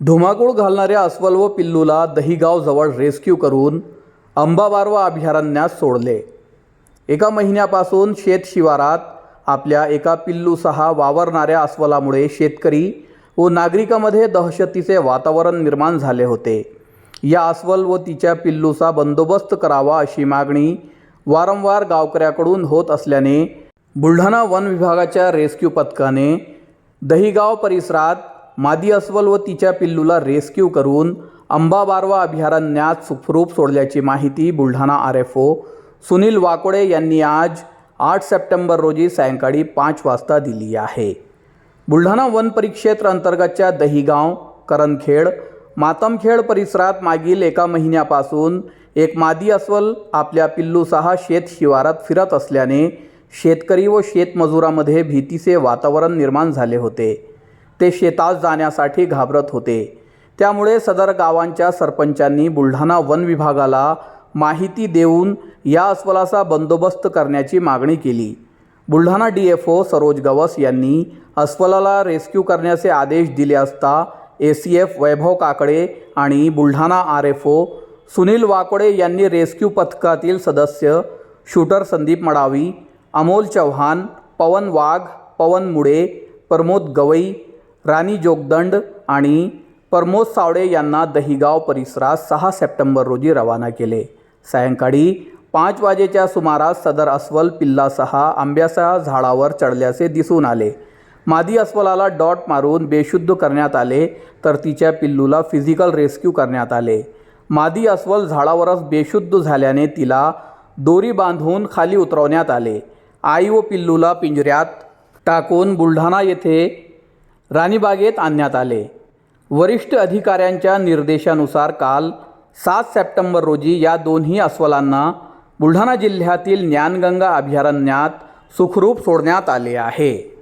धुमाकूळ घालणाऱ्या अस्वल व पिल्लूला दहिगावजवळ रेस्क्यू करून अंबाबारवा अभयारण्यात सोडले. एका महिन्यापासून शेत शिवारात आपल्या एका पिल्लूसह वावरणाऱ्या अस्वलामुळे शेतकरी व नागरिकामध्ये दहशतीचे वातावरण निर्माण झाले होते. या अस्वल व तिच्या पिल्लूचा बंदोबस्त करावा अशी मागणी वारंवार गावकऱ्याकडून होत असल्याने बुलढाणा वन विभागाच्या रेस्क्यू पथकाने दहिगाव परिसरात मादी अस्वल व तिच्या पिल्लूला रेस्क्यू करून अंबाबारवा अभयारण्यात सुखरूप सोडल्याची माहिती Buldhana R F O Sunil Wakode यांनी आज आठ सप्टेंबर रोजी सायंकाळी पाच वाजता दिली आहे. बुलढाणा वन परिक्षेत्र अंतर्गतच्या दहिगाव करणखेड मातमखेड परिसरात मागील एका महिन्यापासून एक मादी अस्वल आपल्या पिल्लूसह शेत शिवारात फिरत असल्याने शेतकरी व शेतमजुरामध्ये भीतीचे वातावरण निर्माण झाले होते. ते शेतात जाण्यासाठी घाबरत होते. त्यामुळे सदर गावांच्या सरपंचांनी बुलढाणा वन विभागाला माहिती देऊन या अस्वलाचा बंदोबस्त करण्याची मागणी केली. Buldhana D F O Saroj Gawas यांनी अस्वलाला रेस्क्यू करण्याचे आदेश दिले असता A C F Vaibhav Kakade आणि Buldhana R F O Sunil Wakode यांनी रेस्क्यू पथकातील सदस्य शूटर संदीप मडावी अमोल चव्हाण पवन वाघ पवन मुडे प्रमोद गवई राणी जोगदंड आणि प्रमोद सावडे यांना दहिगाव परिसरात सहा सप्टेंबर रोजी रवाना केले. सायंकाळी पाच वाजेच्या सुमारास सदर अस्वल पिल्लासह आंब्याच्या झाडावर चढल्याचे दिसून आले. मादी अस्वलाला डॉट मारून बेशुद्ध करण्यात आले तर तिच्या पिल्लूला फिजिकल रेस्क्यू करण्यात आले. मादी अस्वल झाडावरच बेशुद्ध झाल्याने तिला दोरी बांधून खाली उतरवण्यात आले. आई व पिल्लूला पिंजऱ्यात टाकून बुलढाणा येथे राणीबागेत आणण्यात आले. वरिष्ठ अधिकाऱ्यांच्या निर्देशानुसार काल सात सप्टेंबर रोजी या दोन्ही अस्वलांना बुलढाणा जिल्ह्यातील ज्ञानगंगा अभयारण्यात सुखरूप सोडण्यात आले आहे.